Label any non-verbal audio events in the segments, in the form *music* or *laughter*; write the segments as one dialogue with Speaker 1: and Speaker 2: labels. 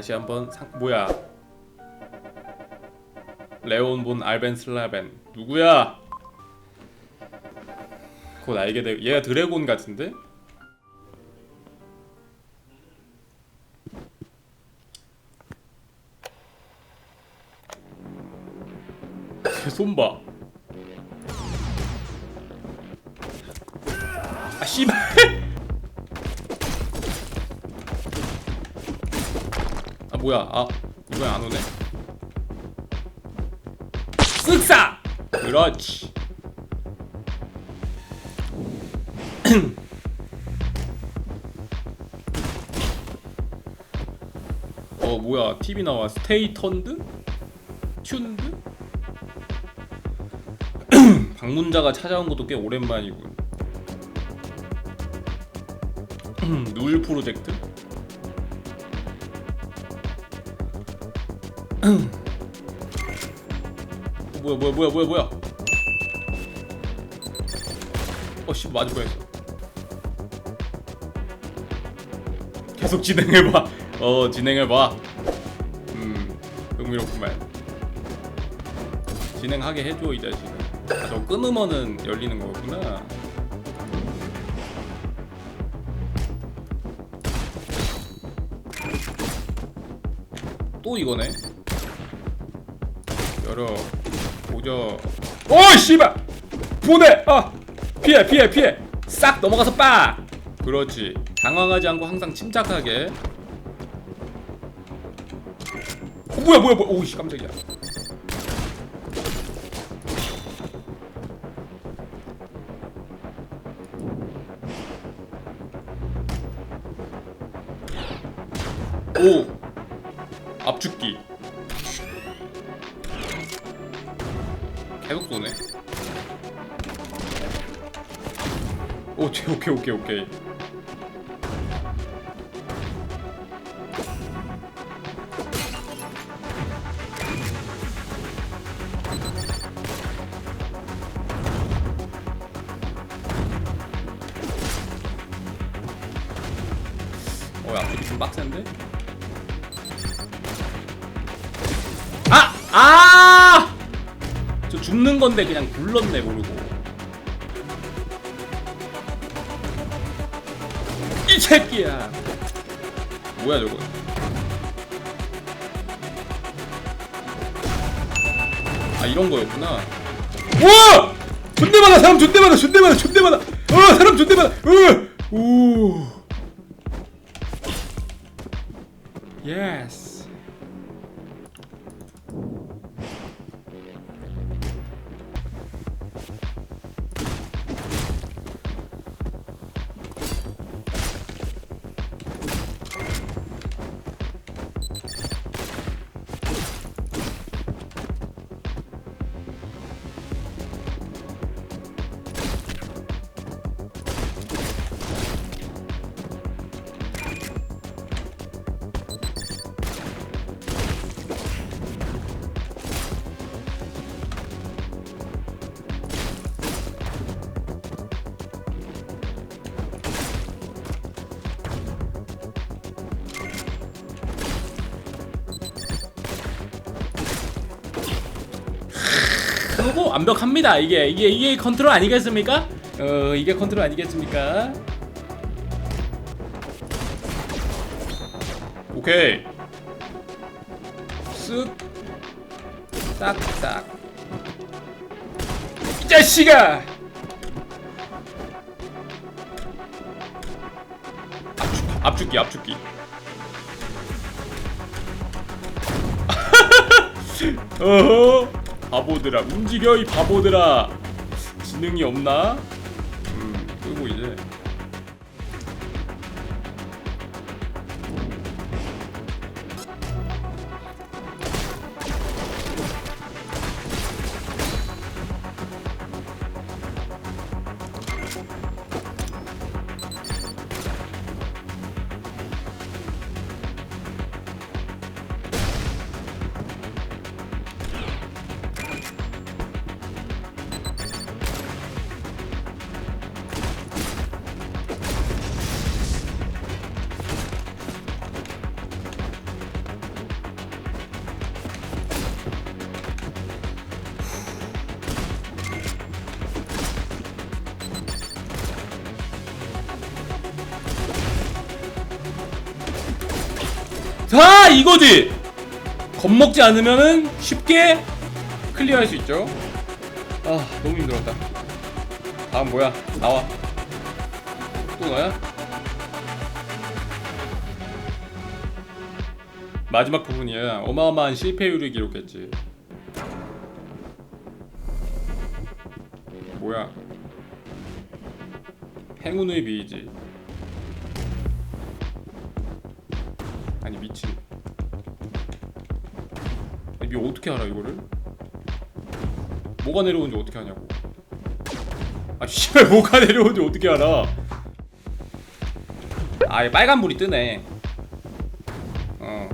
Speaker 1: 자 다시 한번 상 뭐야 레온 본 알벤 슬라벤 누구야? 곧 알게 돼. 얘가 드래곤 같은데? *laughs* 손 봐. 아 씨발. 뭐야? 아 이번에 안 오네. 쓱싸. 그렇지. *clears throat* 어 뭐야 TV 나와 스테이 턴드? 튠드? *clears throat* 방문자가 찾아온 것도 꽤 오랜만이군 *clears throat* 누울 프로젝트? 어, 뭐야 뭐야 뭐야 뭐야 뭐야? 어씨 맞을 뻔했어. 계속 진행해봐. 어 진행해봐. 음 흥미롭구만. 진행하게 해줘 이 자식아. 아, 저 끊으면은 열리는 거구나. 또 이거네 열어. 보자 오 씨발! 보내 아 피해 피해 피해. 싹 넘어가서 빠 그렇지. 당황하지 않고 항상 침착하게. 어, 뭐야 뭐야 뭐야. 오씨 깜짝이야. 오. 압축기 쏘네 오 오케이 오케이 오케이 오케이 어좀 빡센데? 아! 아! 저 죽는 건데 그냥 굴렀네 모르고. 이 새끼야. 뭐야 저거? 아 이런 거였구나. 와! 존대 많아 사람 존대 많아 존대 많아 존대 많아. 어 사람 존대 많아. 어! 오. 예스. 그거 완벽합니다. 이게 이게 이게 컨트롤 아니겠습니까? 어 이게 컨트롤 아니겠습니까? 오케이. 쓱. 싹싹. 이 자식아. 압축기 압축기. *laughs* 어허 바보들아 움직여 이 바보들아 지능이 없나? 음 끄고 이제 이거지. 겁먹지 않으면은 쉽게 클리어할 수 있죠. 아 너무 힘들었다. 다음 뭐야? 나와. 또 너야? 마지막 부분이야. 어마어마한 실패율을 기록했지. 뭐야? 행운의 비이지. 아니 미친 이거 어떻게 알아 이거를? 뭐가 내려오는지 어떻게 하냐고. 아 씨발 뭐가 내려오는지 어떻게 알아? 아얘 빨간불이 뜨네. 어.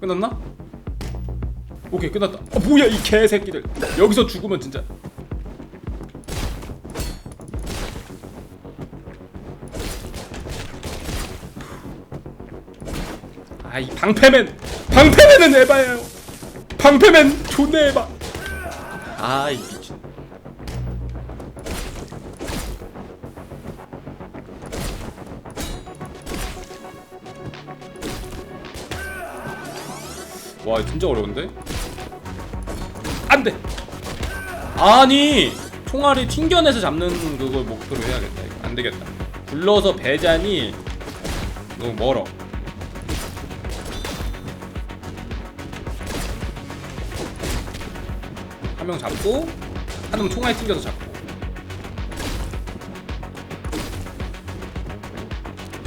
Speaker 1: 끝났나? 오케이 끝났다. 어 뭐야 이 개새끼들. 여기서 죽으면 진짜 아이 방패맨. 방패맨은 에바예요. 방패맨 존나 에바. 아이 미친. 와 진짜 어려운데? 안돼. 아니 총알이 튕겨내서 잡는 그걸 목표로 해야겠다 이거. 안되겠다. 굴러서 배잔이 너무 멀어 한 명 잡고 한명 총알이 튕겨서 잡고.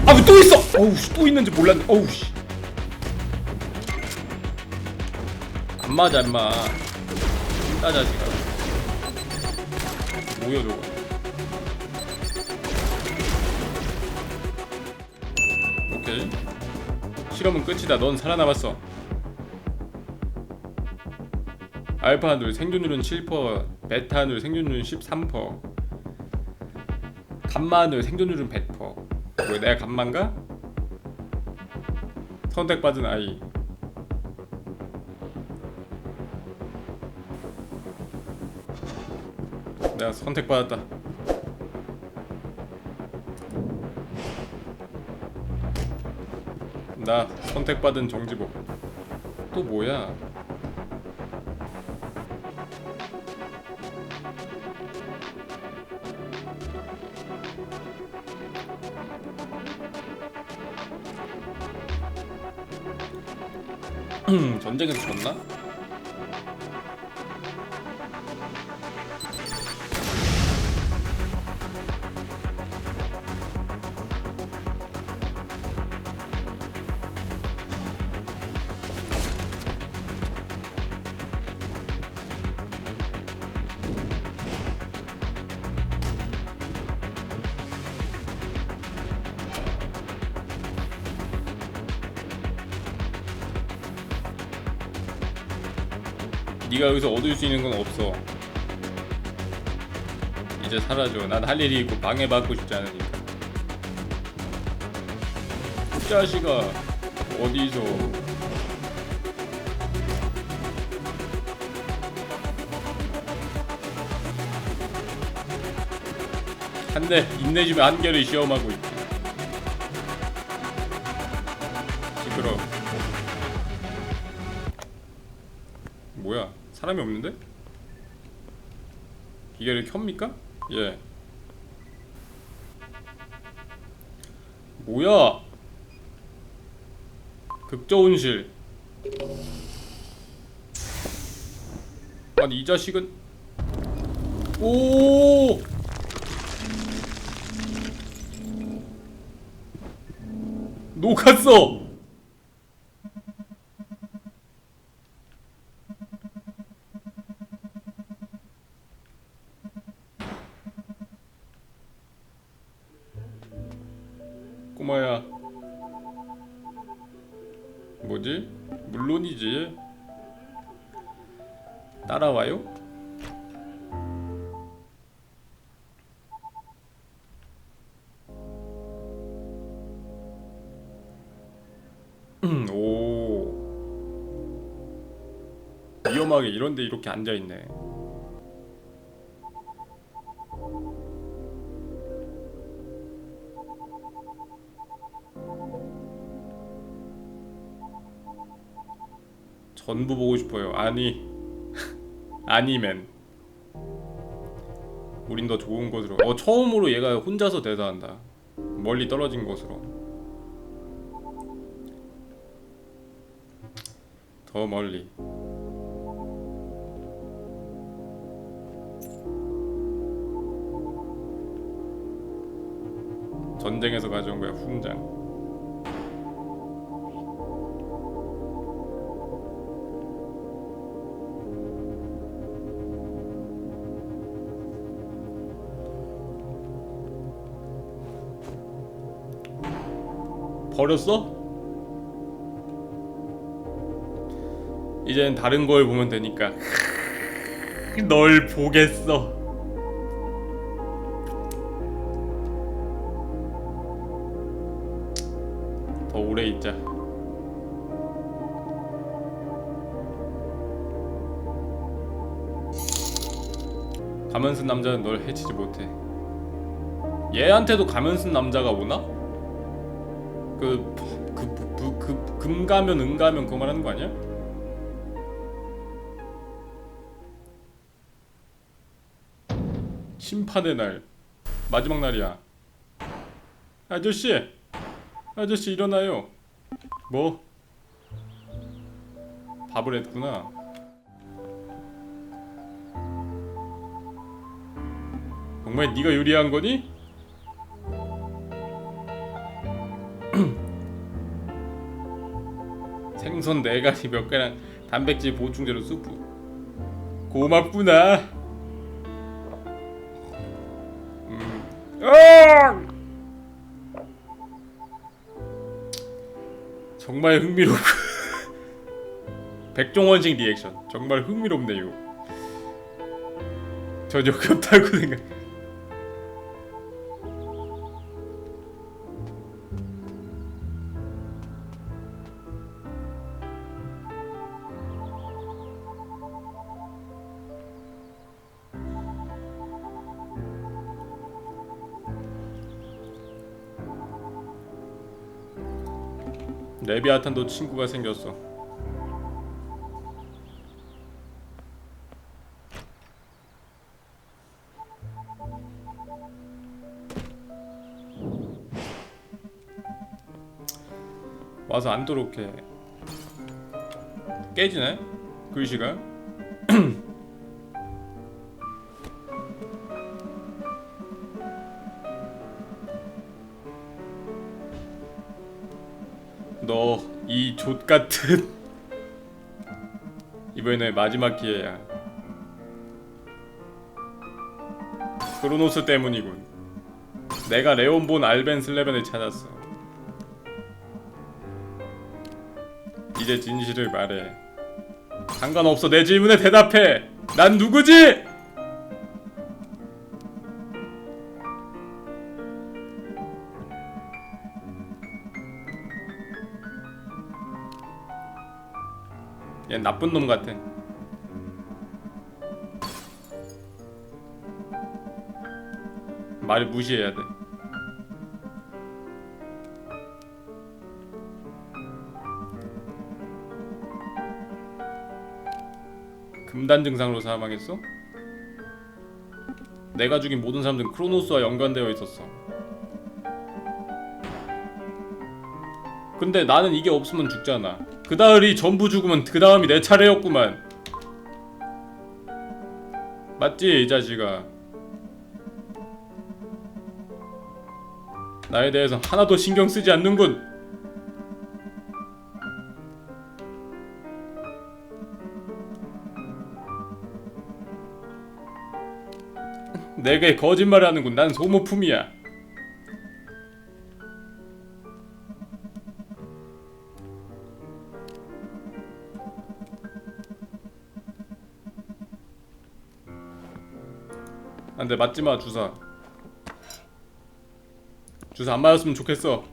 Speaker 1: 아또 있어? 어우 씨, 또 있는지 몰랐네. 어우 씨. 안 맞아 임마 자식아. 뭐야 저거? 오케이. 실험은 끝이다. 넌 살아남았어 알파누 생존율은 7% 베타누 생존율은 13% 감마누 생존율은 100%왜 내가 감마인가? 선택받은 아이. 내가 선택받았다. 나 선택받은 정지복. 또 뭐야 *clears throat* 전쟁에서 졌나? 네가 여기서 얻을 수 있는 건 없어. 이제 사라져. 난 할 일이 있고 방해받고 싶지 않으니까. 이 자식아 어디서? 한대 인내심의 한계를 시험하고 있지. 사람이 없는데? 기계를 켭니까? 예. 뭐야? 극저온실. 아니 이 자식은 오! 녹았어. 음, 오 위험하게 이런데 이렇게 앉아 있네. 전부 보고 싶어요. 아니 *laughs* 아니맨. 우린 더 좋은 곳으로. 어 처음으로 얘가 혼자서 대사한다. 멀리 떨어진 곳으로. 더 멀리. 전쟁에서 가져온 거야 훈장. 버렸어? 이젠 다른 걸 보면 되니까 널 보겠어. 더 오래 있자. 가면 쓴 남자는 널 해치지 못해. 얘한테도 가면 쓴 남자가 오나? 그, 그, 그, 그, 금가면, 은 가면 그거 말하는 거 아니야? 심판의 날 마지막 날이야. 아저씨, 아저씨 일어나요. 뭐? 밥을 했구나. 정말 네가 요리한 거니? *clears throat* 생선 네 가지 몇 개랑 단백질 보충제로 수프. 고맙구나. 정말 흥미롭고 *laughs* 백종원식 리액션 정말 흥미롭네요. 전혀 없다고 생각. 레비아탄도 친구가 생겼어. 와서 앉도록 해. 깨지네? 글씨가? 족 같은 이번에 마지막 기회야. 크로노스 때문이군. 내가 레온 본 알벤 슬레벤을 찾았어. 이제 진실을 말해. 상관없어 내 질문에 대답해. 난 누구지? 나쁜 놈 같아. 말을 무시해야 돼. 금단 증상으로 사망했어? 내가 죽인 모든 사람들은 크로노스와 연관되어 있었어. 근데 나는 이게 없으면 죽잖아. 그 다을이 전부 죽으면 그 다음이 내 차례였구만. 맞지 이 자식아. 나에 대해서 하나도 신경 쓰지 않는군. 내게 거짓말을 하는군. 난 소모품이야. 안돼 맞지마 주사 주사 안 맞았으면 좋겠어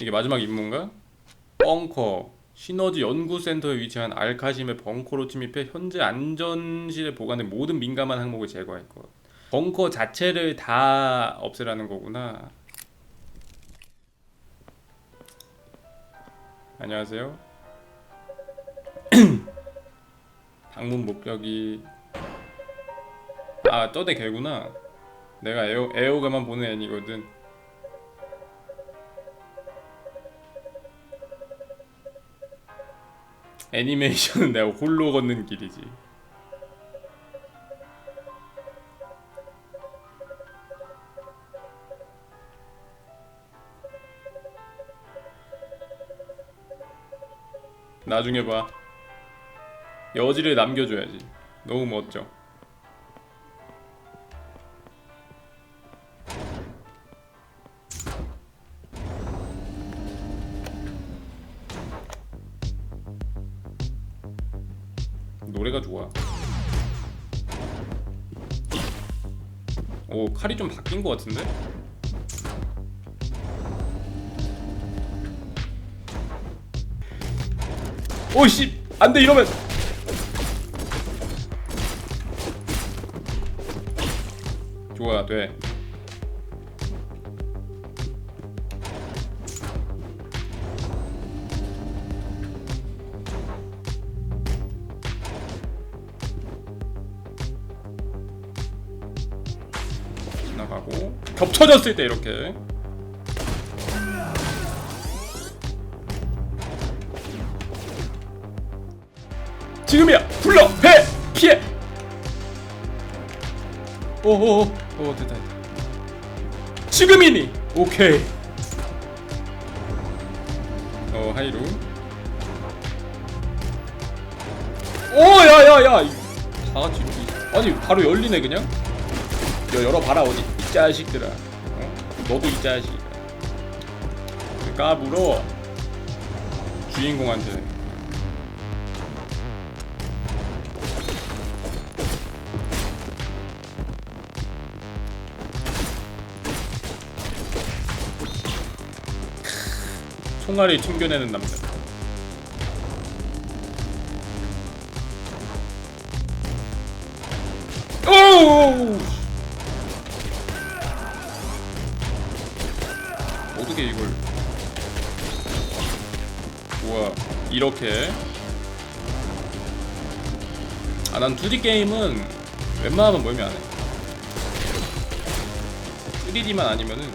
Speaker 1: 이게 마지막 임무인가? 벙커 시너지 연구센터에 위치한 알카심의 벙커로 침입해 현재 안전실에 보관된 모든 민감한 항목을 제거할 것. 벙커 자체를 다 없애라는 거구나. 안녕하세요. *clears throat* 방문 목적이 아 저대 개구나. 내가 에어 에어가만 보는 애니거든. 애니메이션은 내가 홀로 걷는 길이지. 나중에 봐. 여지를 남겨줘야지. 너무 멋져. 노래가 좋아. 오 칼이 좀 바뀐 것 같은데? 오씨 안돼 이러면. 좋아 돼. 지나가고. 겹쳐졌을 때 이렇게 지금이야. 불러. 배 피해. 오오오. 오 됐다 됐다. 지금이니. 오케이. 어 하이루. 오야야야. 다 같이 이렇게 아니 바로 열리네 그냥? 야 열어봐라 어디. 이 자식들아. 어? 너도 이 자식 까불어. 주인공한테 총알이 튕겨내는 남자. 오우 어떻게 이걸? 우와 이렇게. 아 난 2D 게임은 웬만하면 멀미 안해. 3D만 아니면은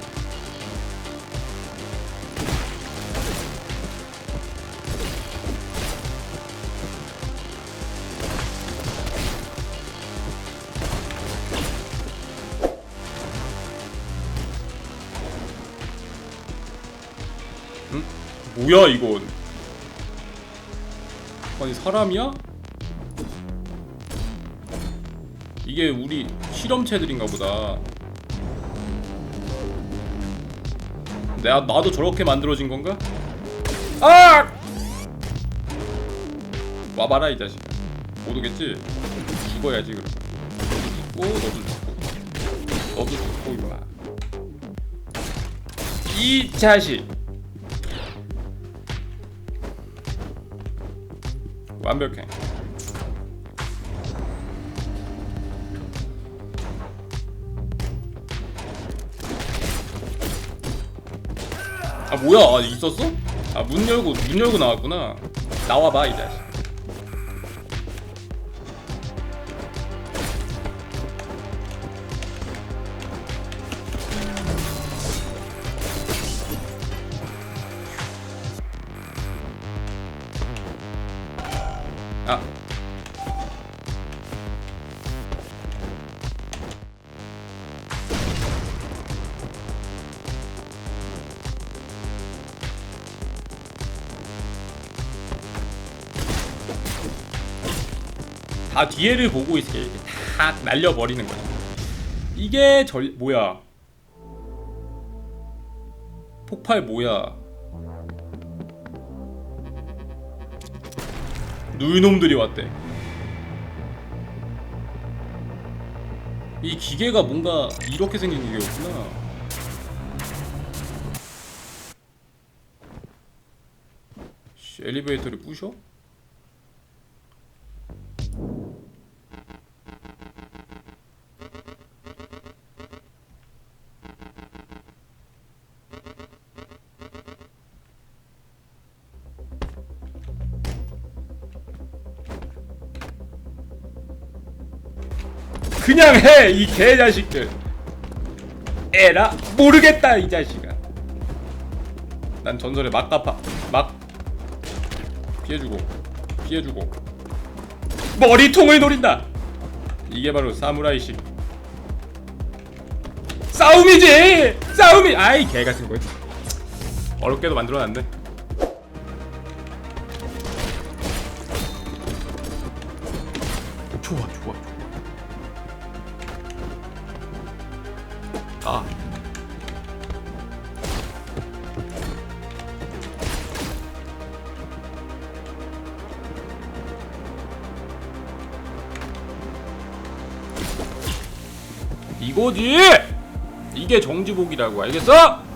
Speaker 1: 뭐야 이건 아니 사람이야? 이게 우리 실험체들인가 보다 내가 나도 저렇게 만들어진 건가? 아! 와봐라 이 자식아 못 오겠지? 죽어야지 너도 죽고 너도 죽고 너도 죽고 임마 이 자식 완벽해. 아 뭐야? 아, 있었어? 아 문 열고 문 열고 나왔구나. 나와봐 이 자식. 다 뒤에를 보고 이렇게 다 날려버리는 거야. 이게 절 뭐야? 폭발 뭐야? 누이놈들이 왔대. 이 기계가 뭔가 이렇게 생긴 기계였구나. 엘리베이터를 부셔? 그냥 해 이 개자식들. 에라 모르겠다 이 자식아. 난 전설의 막가파 막 피해주고 피해주고. 머리통을 노린다. 이게 바로 사무라이식 싸움이지! 싸움이! 아이 개같은 거. 어렵게도 만들어놨네. 좋아 좋아 아 이거지! 이게 정지복이라고 알겠어?